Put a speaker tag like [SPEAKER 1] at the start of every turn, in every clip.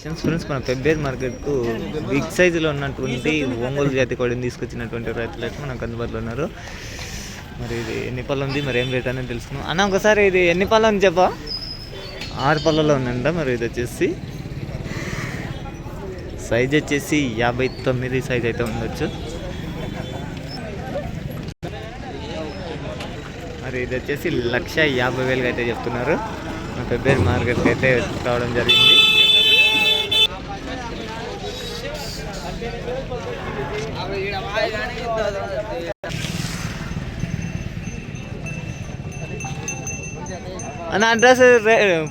[SPEAKER 1] Congratulations students మన పెబ్బేర్ మార్కెట్కు big సైజులో ఉన్నటువంటి ఒంగోలు జాతి కోడిని తీసుకొచ్చినటువంటి రైతులు అయితే మనకు అందుబాటులో ఉన్నారు. మరి ఇది ఎన్ని పళ్ళు ఉంది? మరి ఏం రేట్ అనేది తెలుసుకున్నాం అన్న ఒకసారి ఇది ఎన్ని పళ్ళు అని చెప్పా. ఆరు పళ్ళలో ఉందంట. మరి ఇది వచ్చేసి సైజ్ వచ్చేసి యాభై తొమ్మిది సైజ్ అయితే ఉండొచ్చు. మరి ఇది వచ్చేసి లక్ష యాభై వేలుగా అయితే చెప్తున్నారు. మా ఫిబ్రవరి మార్కెట్కి అయితే రావడం జరిగింది. అన్న అడ్రస్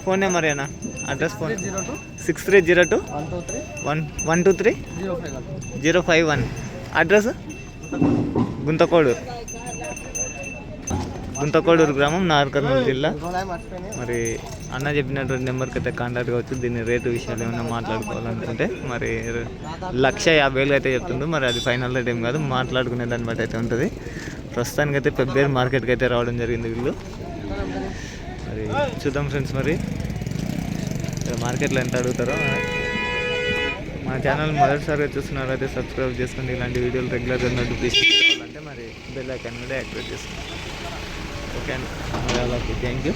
[SPEAKER 1] ఫోన్ నెంబర్ అన్న address phone
[SPEAKER 2] zero two
[SPEAKER 1] six three zero two
[SPEAKER 2] one two three
[SPEAKER 1] one one two three
[SPEAKER 2] zero five one
[SPEAKER 1] zero five one address Guntakoduru Guntakoduru గ్రామం నాగర్కర్నూలు జిల్లా. మరి అన్న చెప్పినటువంటి నెంబర్కి అయితే కాంటాక్ట్ కావచ్చు. దీని రేటు విషయాలు ఏమైనా మాట్లాడుకోవాలనుకుంటే మరి లక్ష యాభై వేలు అయితే చెప్తుంది మరి అది ఫైనల్ రేట్ ఏం కాదు. మాట్లాడుకునే దాన్ని బట్టి అయితే ఉంటుంది. ప్రస్తుతానికి అయితే ఫిబ్రవరి మార్కెట్కి అయితే రావడం జరిగింది వీళ్ళు. మరి చూద్దాం ఫ్రెండ్స్ మరి. మార్కెట్లో ఎంత అడుగుతారో. మా ఛానల్ మొదటిసారిగా చూస్తున్నారైతే సబ్స్క్రైబ్ చేసుకోండి ఇలాంటి వీడియోలు రెగ్యులర్గా నోటిఫికేషన్ కావాలంటే మరి బెల్ ఐకాన్ కూడా యాక్టివేట్ చేసుకోండి ఓకే అండి. Thank you